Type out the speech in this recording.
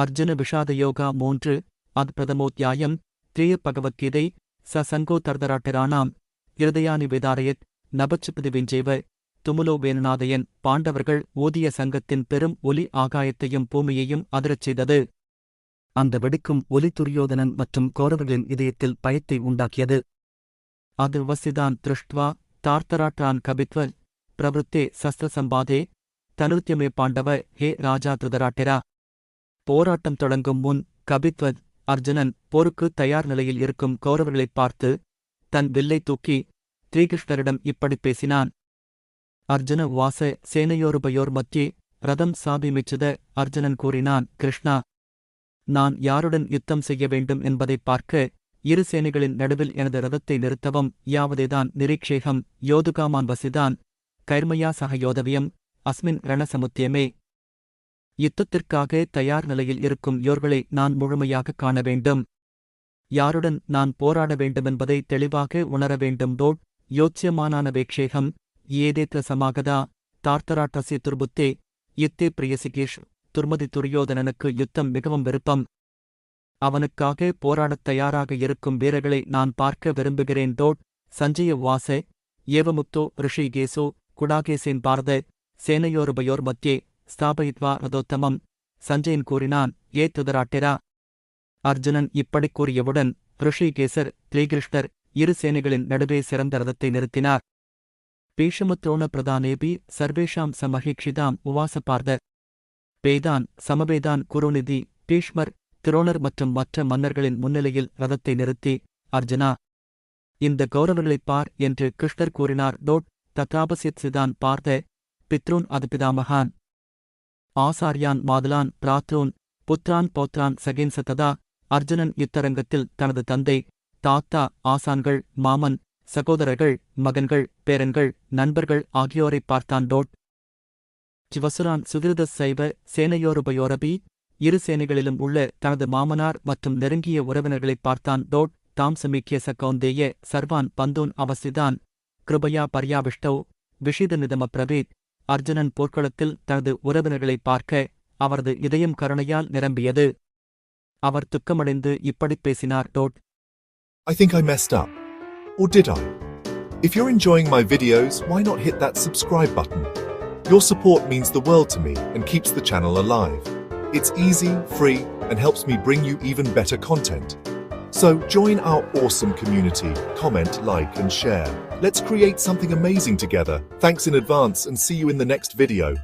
அர்ஜுன விஷாத யோகா மூன்று அத் பிரதமோத்தியாயம் திரிய பகவத்கீதை ச சங்கோ தர்தராட்டரானாம் இருதயானி வேதாரயத் நபச்சுபதி விஞ்சேவ துமுலோ வேணநாதயன் பாண்டவர்கள் ஓதிய சங்கத்தின் பெரும் ஒலி ஆகாயத்தையும் பூமியையும் அதிரச் செய்தது. அந்த வெடிக்கும் ஒலி துரியோதனன் மற்றும் கௌரவர்களின் இதயத்தில் பயத்தை உண்டாக்கியது. அது வசிதான் திருஷ்ட்வா தார்த்தராட்டான் கபித்வ பிரவருத்தே சஸ்திர சம்பாதே தனுத்தியமே பாண்டவ ஹே ராஜா திருதராட்டிரா. போராட்டம் தொடங்கும் முன் கபித்வத் அர்ஜுனன் போருக்கு தயார் நிலையில் இருக்கும் கௌரவர்களைப் பார்த்து தன் வில்லை தூக்கி ஸ்ரீகிருஷ்ணரிடம் இப்படிப் பேசினான். அர்ஜுன வாச சேனையோருபயோர் மத்தியே ரதம் சாபி மிச்சத அர்ஜுனன் கூறினான் கிருஷ்ணா நான் யாருடன் யுத்தம் செய்ய வேண்டும் என்பதைப் பார்க்க இரு சேனைகளின் நடுவில் எனது ரதத்தை நிறுத்தவும் யாவதேதான் நிரீக்ஷேகம் யோதுகாமான் வசிதான் கைர்மையா சக யோதவியம் அஸ்மின் ரணசமுத்தியமே. யுத்தத்திற்காக தயார் நிலையில் இருக்கும் யோர்களை நான் முழுமையாகக் காண வேண்டும். யாருடன் நான் போராட வேண்டுமென்பதை தெளிவாக உணர வேண்டும். டோட் யோச்சியமானானவேக்ஷேகம் ஏதேத்ர சமாகதா தார்த்தராட்டசி துர்புத்தே யுத்தே பிரியசிகேஷ் துர்மதி துரியோதனனுக்கு யுத்தம் மிகவும் விருப்பம். அவனுக்காக போராடத் தயாராக இருக்கும் வீரர்களை நான் பார்க்க விரும்புகிறேன். டோட் சஞ்சய வாச ஏவமுக்தோ ரிஷிகேசோ குடாகேசேன் பாரத சேனையோருபயோர் மத்தியே ஸ்தாபயித்வா ரதோத்தமம் சஞ்சயன் கூறினான் ஏ துதராட்டெரா? அர்ஜுனன் இப்படிக் கூறியவுடன் ரிஷிகேசர் ஸ்ரீகிருஷ்ணர் இரு சேனைகளின் நடுவே சிறந்த ரதத்தை நிறுத்தினார். பீஷமுத்ரோண பிரதானேபி சர்வேஷாம் சமஹீக்ஷிதாம் உவாச பேதான் சமவேதான் குருநிதி பீஷ்மர் திரோணர் மற்றும் மற்ற மன்னர்களின் முன்னிலையில் ரதத்தை நிறுத்தி அர்ஜுனா இந்த கௌரவர்களைப் பார் என்று கிருஷ்ணர் கூறினார். டோட் ததாபசித் சிதான் பார்த்த பித்ரூன் அது பிதாமகான். ஆசாரியான் மாதுலான் பிராத்ரோன் புத்ரான் போத்ரான் சகின்சததா அர்ஜுனன் யுத்தரங்கத்தில் தனது தந்தை தாத்தா ஆசான்கள் மாமன் சகோதரர்கள் மகன்கள் பேரன்கள் நண்பர்கள் ஆகியோரைப் பார்த்தான் டோட். சிவசுரான் சுகிருத சைவ சேனையோருபயோரபி இரு சேனைகளிலும் உள்ள தனது மாமனார் மற்றும் நெருங்கிய உறவினர்களைப் பார்த்தான் டோட். தாம் சமீக்கிய சகௌந்தேய சர்வான் பந்தூன் அவசிதான் கிருபயா பர்யாவிஷ்டவ் விஷித நிதம பிரவீத் அர்ஜுனன் போர்க்களத்தில் தனது உறவினர்களை பார்க்க அவரது இதயம் கருணையால் நிரம்பியது அவர் துக்கமடைந்து இப்படி பேசினார் டோட் I think I messed up. Or did I? If you're enjoying my videos, why not hit that subscribe button? Your support means the world to me and keeps the channel alive. It's easy, free, and helps me bring you even better content. So join our awesome community, comment, like, and share. Let's create something amazing together. Thanks in advance and see you in the next video.